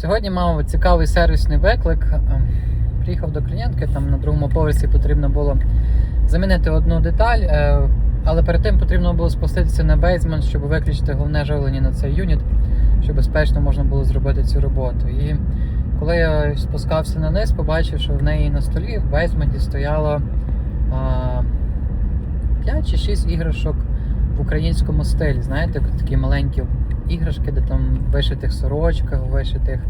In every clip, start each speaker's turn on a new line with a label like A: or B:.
A: Сьогодні мав цікавий сервісний виклик. Ем, Приїхав до клієнтки, там на другому поверсі потрібно було замінити одну деталь, е, але перед тим потрібно було спуститися на бейзмент, щоб виключити головне живлення на цей юніт, щоб безпечно можна було зробити цю роботу. І коли я спускався на низ, побачив, що в неї на столі в бейсменті стояло а, 5 чи 6 іграшок в українському стилі. Знаєте, такі маленькі іграшки, де там вишитих сорочках, вишитих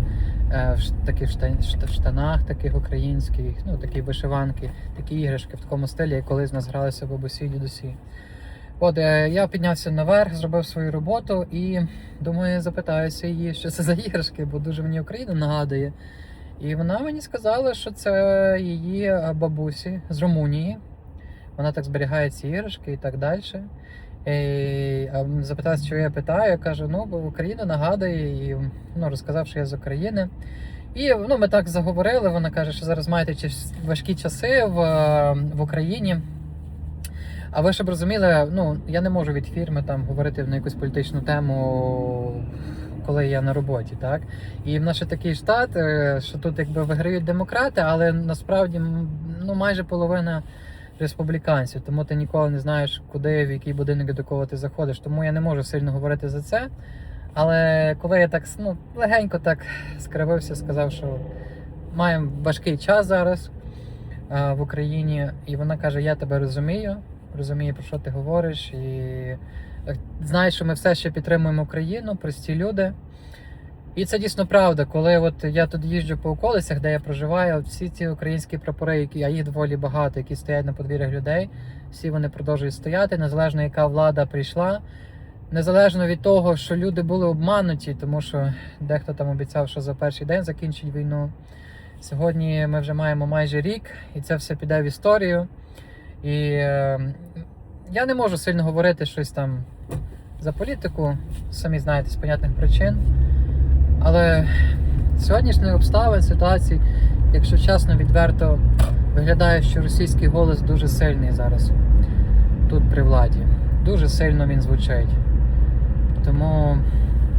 A: е, в таких шта- шта- штанах, таких українських, ну такі вишиванки, такі іграшки в такому стилі, як колись в нас гралися бабусі і дідусі. От е, я піднявся наверх, зробив свою роботу і думаю, запитаюся її, що це за іграшки, бо дуже мені Україна нагадує. І вона мені сказала, що це її е, бабусі з Румунії. Вона так зберігає ці іграшки і так далі. І, а що я питаю, я кажу, ну, бо Україна нагадує, і ну, розказав, що я з України. І ну, ми так заговорили. Вона каже, що зараз маєте важкі часи в, е, в Україні. А ви щоб розуміли, ну я не можу від фірми там говорити на якусь політичну тему, коли я на роботі, так? І в нас ще такий штат, е, що тут якби виграють демократи, але насправді ну майже половина республіканців, тому ти ніколи не знаєш, куди, в який будинок до кого ти заходиш. Тому я не можу сильно говорити за це. Але коли я так ну, легенько так скривився, сказав, що маємо важкий час зараз е, в Україні, і вона каже: Я тебе розумію, розумію, про що ти говориш, і е, знаєш, що ми все ще підтримуємо Україну, прості люди. І це дійсно правда, коли от я тут їжджу по околицях, де я проживаю, всі ці українські прапори, які а їх доволі багато, які стоять на подвір'ях людей, всі вони продовжують стояти, незалежно яка влада прийшла. Незалежно від того, що люди були обмануті, тому що дехто там обіцяв, що за перший день закінчить війну. Сьогодні ми вже маємо майже рік, і це все піде в історію. І е, я не можу сильно говорити щось там за політику, самі знаєте, з понятних причин. Але сьогоднішні обставини ситуації, якщо чесно, відверто виглядає, що російський голос дуже сильний зараз тут при владі. Дуже сильно він звучить. Тому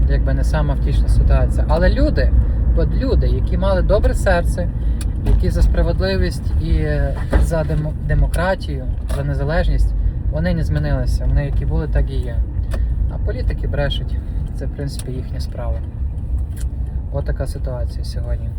A: якби не сама втішна ситуація. Але люди, от люди, які мали добре серце, які за справедливість і за демо- демократію, за незалежність, вони не змінилися. Вони які були, так і є. А політики брешуть. Це, в принципі, їхня справа. От така ситуація сьогодні.